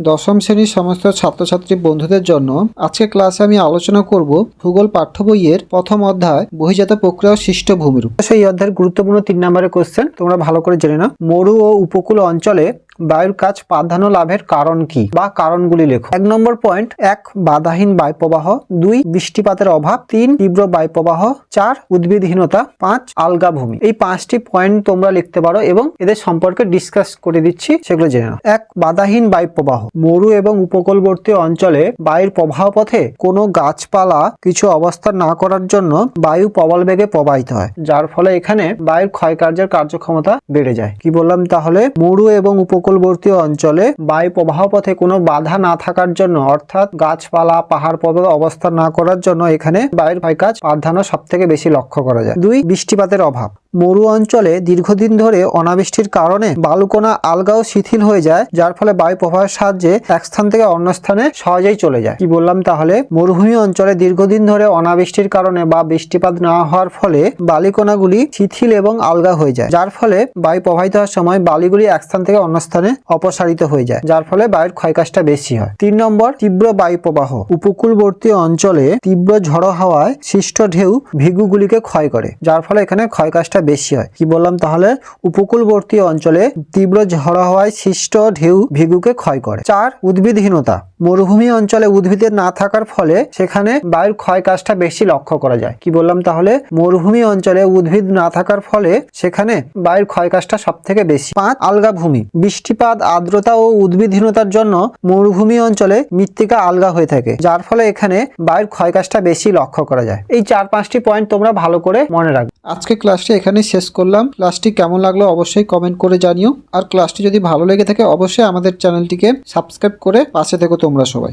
দশম শ্রেণির সমস্ত ছাত্রছাত্রী বন্ধুদের জন্য আজকে ক্লাসে আমি আলোচনা করব ভূগোল পাঠ্য বইয়ের প্রথম অধ্যায় বহিজাত প্রক্রিয়া সৃষ্ট ভূমিরূপ এই সেই অধ্যায়ের গুরুত্বপূর্ণ তিন নম্বরের কোশ্চেন তোমরা ভালো করে জেনে নাও। মরু ও উপকূল অঞ্চলে বায়ুর কাজ প্রাধান্য লাভের কারণ কি বা কারণগুলি লেখো। এক নম্বর পয়েন্ট, এক, বাধাহীন বায়ু প্রবাহ দুই, বৃষ্টিপাতের অভাব। তিন, তীব্র বায়ু প্রবাহ চার, উদ্ভিদহীনতা। পাঁচ, আলগা ভূমি। এই পাঁচটি পয়েন্ট তোমরা লিখতে পারো এবং এদের সম্পর্কে ডিসকাস করে দিচ্ছি, সেগুলো জেনে নাও। এক, বাধাহীন বায়ু প্রবাহ মরু এবং উপকূলবর্তী অঞ্চলে বায়ুর প্রবাহ পথে কোনো গাছপালা কিছু অবস্থান না করার জন্য বায়ু প্রবল বেগে প্রবাহিত হয়, যার ফলে এখানে বায়ুর ক্ষয়কার্যের কার্যক্ষমতা বেড়ে যায়। কি বললাম তাহলে? মরু এবং উপকূলবর্তী অঞ্চলে বায়ু প্রবাহ পথে কোনো বাধা না থাকার জন্য, অর্থাৎ গাছপালা, পাহাড় পর্বত অবস্থান না করার জন্য এখানে বায়ুর ক্ষয়কাজ প্রাধান্য সব থেকে বেশি লক্ষ্য করা যায়। দুই, বৃষ্টিপাতের অভাব। মরু অঞ্চলে দীর্ঘদিন ধরে অনাবৃষ্টির কারণে বালুকণা, আলগাও শিথিল হয়ে যায়, যার ফলে বায়ু প্রবাহের সাহায্যে এক স্থান থেকে অন্য স্থানে সহজেই চলে যায়। কি বললাম তাহলে? মরুভূমি অঞ্চলে দীর্ঘদিন ধরে অনাবৃষ্টির কারণে বা বৃষ্টিপাত না হওয়ার ফলে বালিকণাগুলি শিথিল এবং আলগা হয়ে যায়, যার ফলে বায়ু প্রবাহিত হওয়ার সময় বালিগুলি এক স্থান থেকে অন্য স্থানে অপসারিত হয়ে যায়, যার ফলে বায়ুর ক্ষয়কাজটা বেশি হয়। তিন নম্বর, তীব্র বায়ু প্রবাহ। উপকূলবর্তী অঞ্চলে তীব্র ঝড়ো হাওয়ায় সৃষ্ট ঢেউ ভিগুগুলিকে ক্ষয় করে, যার ফলে এখানে ক্ষয়কাজটা বেশি হয়। কি বললাম? তাহলে উপকূলবর্তী অঞ্চলে তীব্র ঝড় হওয়ায় সৃষ্ট ঢেউ ভিগুকে ক্ষয় করে। চার, উদ্ভিদহীনতা। মরুভূমি অঞ্চলে উদ্ভিদের না থাকার ফলে সেখানে বায়ুর ক্ষয় কাজটা বেশি লক্ষ্য করা যায়। কি বললাম? তাহলে মরুভূমি অঞ্চলে উদ্ভিদ না থাকার ফলে সেখানে বায়ুর ক্ষয় কাজটা সব থেকে বেশি। পাঁচ আলগা ভূমি বৃষ্টিপাত, আর্দ্রতা ও উদ্ভিদহীনতার জন্য মরুভূমি অঞ্চলে মৃত্তিকা আলগা হয়ে থাকে, যার ফলে এখানে বায়ুর ক্ষয় কাজটা বেশি লক্ষ্য করা যায়। এই চার পাঁচটি পয়েন্ট তোমরা ভালো করে মনে রাখবে। আজকে ক্লাসটি এখানেই শেষ করলাম। ক্লাসটি কেমন লাগল অবশ্যই কমেন্ট করে জানিও। আর ক্লাসটি যদি ভালো লেগে থাকে, অবশ্যই আমাদের চ্যানেলটিকে সাবস্ক্রাইব করে পাশে থেকো তোমরা সবাই।